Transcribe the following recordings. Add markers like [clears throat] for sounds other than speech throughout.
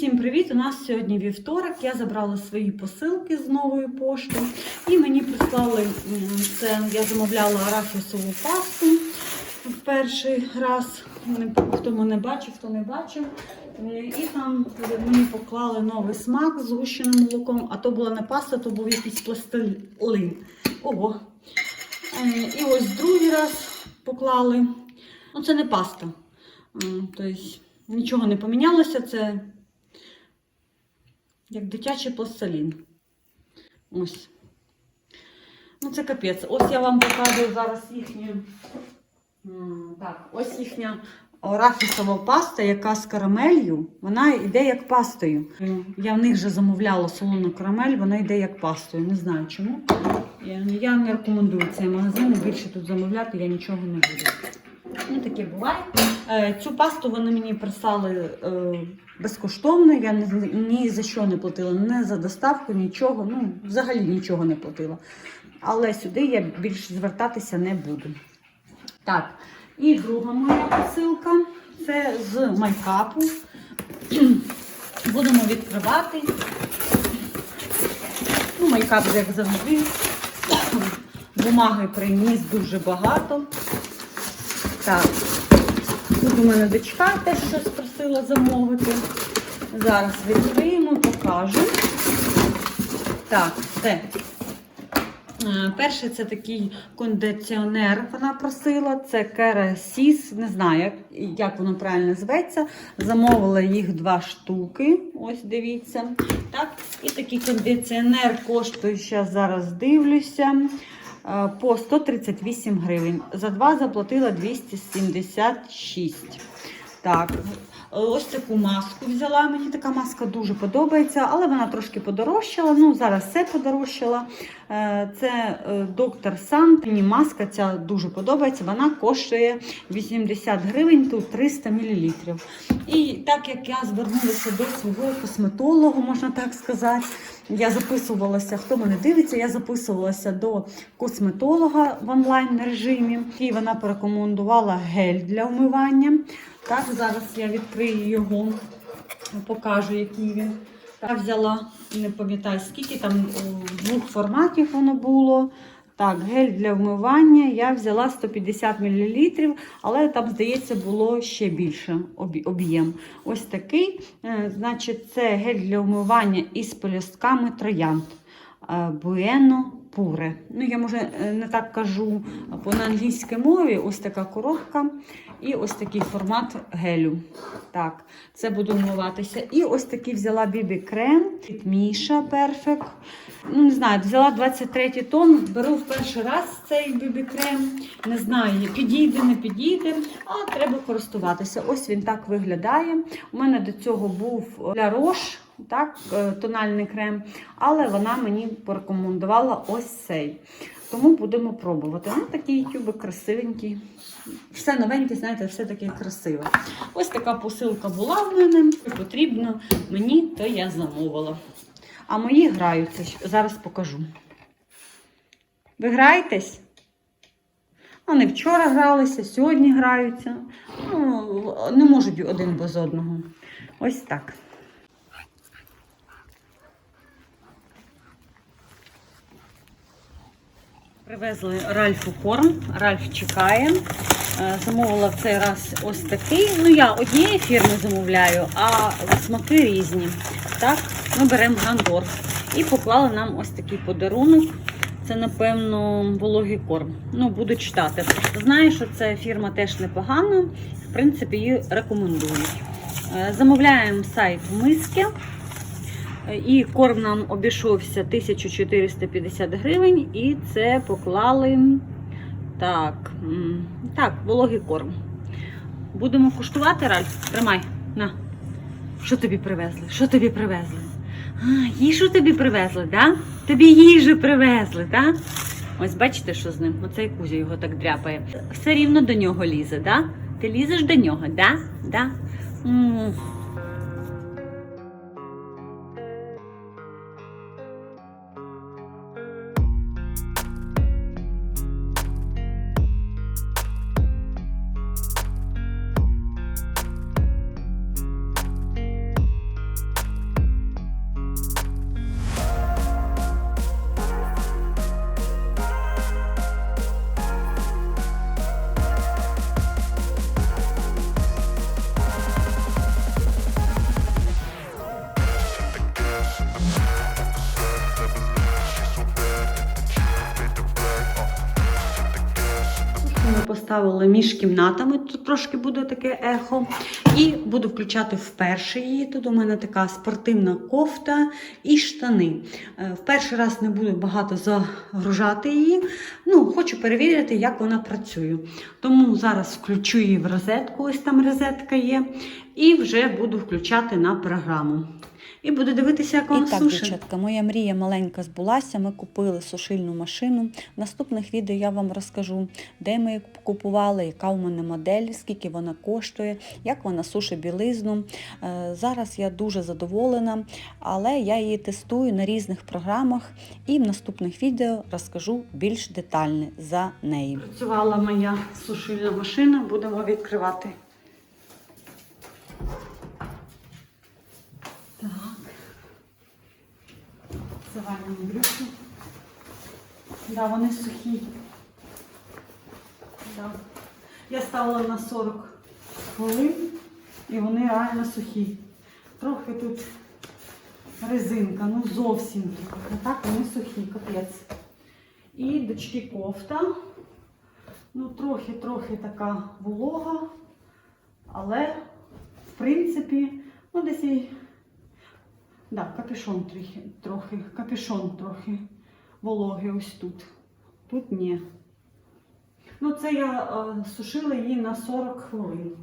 всім привіт! У нас сьогодні вівторок. Я забрала свої посилки з нової пошти. І мені прислали це. Я замовляла арахісову пасту в перший раз. Хто мене бачив, хто не бачив. Е, І там мені поклали новий смак з згущеним молоком, а то була не паста, то був якийсь пластилин. Ого. Е, І ось другий раз поклали. Ну, це не паста. Тобто нічого не помінялося. Це як дитячий пластилін. Ось. Ну, це капець. Ось я вам показую зараз їхню. Так, ось їхня арахісова паста, яка з карамелью, вона йде як пастою. Я в них вже замовляла солону карамель, вона йде як пастою. Не знаю чому. Я, не рекомендую цей магазин. Більше тут замовляти я нічого не буду. Ну, таке буває. Е, Цю пасту вони мені прислали е, безкоштовно. Я ні, за- що не платила, не за доставку, нічого. Ну, взагалі нічого не платила. Але сюди я більше звертатися не буду. Так, і друга моя посилка це з майкапу. [clears throat] Будемо відкривати. Ну, майкап, як завжди. [clears throat] Бумаги приніс дуже багато. Так, тут у мене дочка теж щось просила замовити. Зараз відкриємо, покажу. Так, це. Е, Перше це такий кондиціонер, вона просила. Це Керасіс, не знаю, як, як воно правильно зветься. Замовила їх два штуки. Ось дивіться. Так, і такий кондиціонер коштує, зараз дивлюся. Е, По 138 гривень. За два заплатила 276. Так, ось таку маску взяла. Мені така маска дуже подобається, але вона трошки подорожчала. Ну, зараз все подорожчала. Е, Це е, доктор Сан. Мені маска ця дуже подобається. Вона коштує 80 гривень, тут 300 мл. І так як я звернулася до свого косметолога, можна так сказати. Я записувалася, хто мене дивиться, я записувалася до косметолога в онлайн режимі, і вона порекомендувала гель для вмивання. Так, зараз я відкрию його, покажу, який він. Я взяла, не пам'ятаю, скільки там двох форматів воно було. Так, гель для вмивання я взяла 150 мл, але там, здається, було ще більше об'є- об'єм. Ось такий. Е, Значить, це гель для вмивання із полістками троянд. Буено пуре. Ну, я може е, не так кажу бо на англійській мові. Ось така коробка і ось такий формат гелю. Так, це буду вмиватися. І ось такий взяла бібі крем від Міша Perfect. Ну, не знаю, взяла 23 тон, беру в перший раз цей бібі крем. Не знаю, підійде, не підійде, а треба користуватися. Ось він так виглядає. У мене до цього був для Рош, так, е, тональний крем, але вона мені порекомендувала ось цей. Тому будемо пробувати. Ну, такий тюбик красивенький. Все новеньке, знаєте, все таке красиве. Ось така посилка була в мене. Потрібно мені, то я замовила. А мої граються. Зараз покажу. Ви граєтесь? Вони вчора гралися, сьогодні граються. Ну, не можуть один без одного. Ось так. Привезли Ральфу корм. Ральф чекає. Е, Замовила в цей раз ось такий. Ну, я однієї фірми замовляю, а смаки різні. Так, ми беремо Грандор. І поклали нам ось такий подарунок. Це, напевно, вологий корм. Ну, буду читати. Знаю, що ця фірма теж непогана. В принципі, її рекомендують. Е, Замовляємо сайт миски. І корм нам обійшовся 1450 гривень, і це поклали так, так, вологий корм. Будемо куштувати, Ральф? Тримай, на. Що тобі привезли? Що тобі привезли? А, їжу тобі привезли, да? Тобі їжу привезли, так? Ось бачите, що з ним? Оцей Кузя його так дряпає. Все рівно до нього лізе, да? Ти лізеш до нього, да? Да? Ми поставили між кімнатами, тут трошки буде таке ехо. І буду включати вперше її. Тут у мене така спортивна кофта і штани. Е, В перший раз не буду багато загружати її. Ну, хочу перевірити, як вона працює. Тому зараз включу її в розетку, ось там розетка є, і вже буду включати на програму. І буду дивитися, як вона І так, сушить. дівчатка, моя мрія маленька збулася. Ми купили сушильну машину. В наступних відео я вам розкажу, де ми її купували, яка у мене модель, скільки вона коштує, як вона сушить білизну. Е, Зараз я дуже задоволена, але я її тестую на різних програмах і в наступних відео розкажу більш детально за неї. Працювала моя сушильна машина, будемо відкривати. Так. Завалюємо брюки. Да, вони сухі. Да. Я ставила на 40 хвилин і вони реально сухі. Трохи тут резинка, ну зовсім трохи. А так вони сухі, капець. І дочки кофта. Ну, трохи-трохи така волога, але, в принципі, ну, десь і. Да, капюшон трохи, трохи, капюшон трохи вологий ось тут. Тут ні. Ну, це я е, сушила її на 40 хвилин.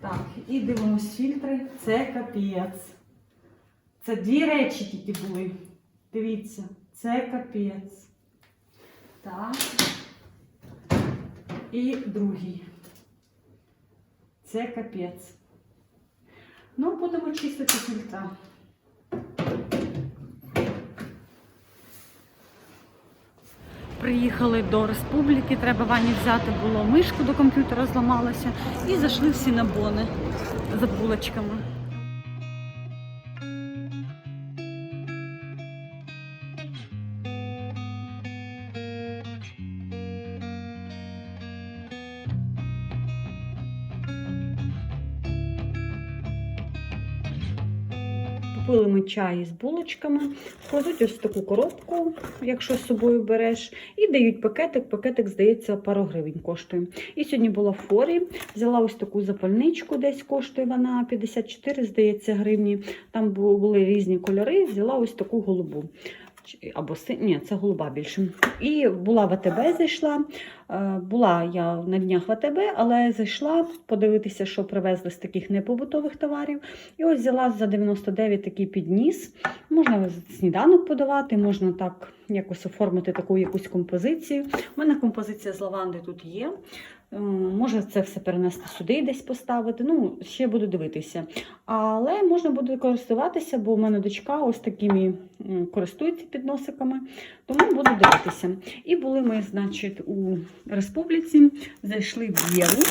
Так, і дивимось фільтри. Це капець. Це дві речі тільки були. Дивіться, це капець. Так. І другий. Це капець. Ну, будемо чистити фільтра. Приїхали до республіки, треба Вані взяти було мишку до комп'ютера зламалася і зайшли всі на бони за булочками. Купили ми чай з булочками, кладуть ось таку коробку, якщо з собою береш, і дають пакетик. Пакетик, здається, пару гривень коштує. І сьогодні була в форі, взяла ось таку запальничку, десь коштує вона 54, здається, гривні. Там були різні кольори, взяла ось таку голубу. Або. Ні, це голуба більше. І була в АТБ, зайшла. Е, Була я на днях в АТБ, але зайшла подивитися, що привезли з таких непобутових товарів. І ось взяла за 99 такий підніс. Можна сніданок подавати, можна так якось оформити таку якусь композицію. У мене композиція з лаванди тут є. Може це все перенести сюди і десь поставити. Ну, ще буду дивитися. Але можна буде користуватися, бо в мене дочка ось такими користується підносиками, тому буду дивитися. І були ми, значить, у республіці, зайшли в Єву.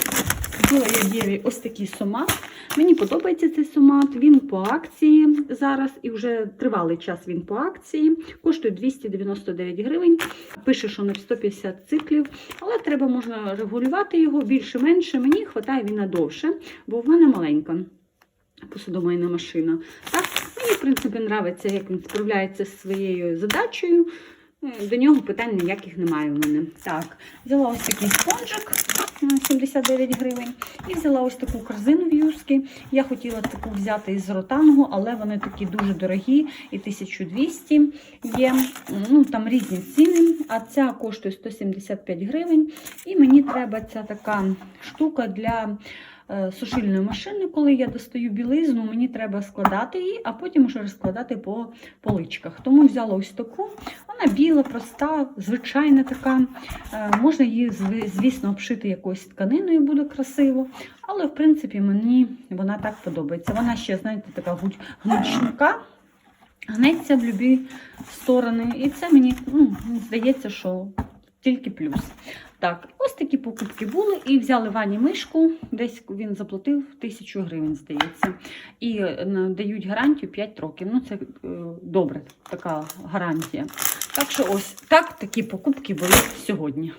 Купила я Єві ось такий сомат. Мені подобається цей сомат. Він по акції зараз і вже тривалий час він по акції. Коштує 299 гривень. Пише, що на 150 циклів, але треба можна регулювати його більше-менше. Мені вистачає він надовше, бо в мене маленька посудомийна машина. Так, мені, в принципі, подобається, як він справляється з своєю задачею. Е, До нього питань ніяких немає в мене. Так, взяла ось такий спонжик е, 79 гривень. І взяла ось таку корзину в юшки. Я хотіла таку взяти із ротангу, але вони такі дуже дорогі, і 1200 є. Ну, там різні ціни, а ця коштує 175 гривень. І мені треба ця така штука для сушильної машини. Коли я достаю білизну, мені треба складати її, а потім вже розкладати по поличках. Тому взяла ось таку. Вона біла, проста, звичайна така. Е, Можна її, звісно, обшити якоюсь тканиною, буде красиво. Але, в принципі, мені вона так подобається. Вона ще, знаєте, така гнучника. Гнеться в любі сторони. І це мені ну, здається, що тільки плюс. Так, ось такі покупки були. І взяли Вані мишку, десь він заплатив тисячу гривень, здається. І е, дають гарантію 5 років. Ну, це е, добре, така гарантія. Так що ось так такі покупки були сьогодні.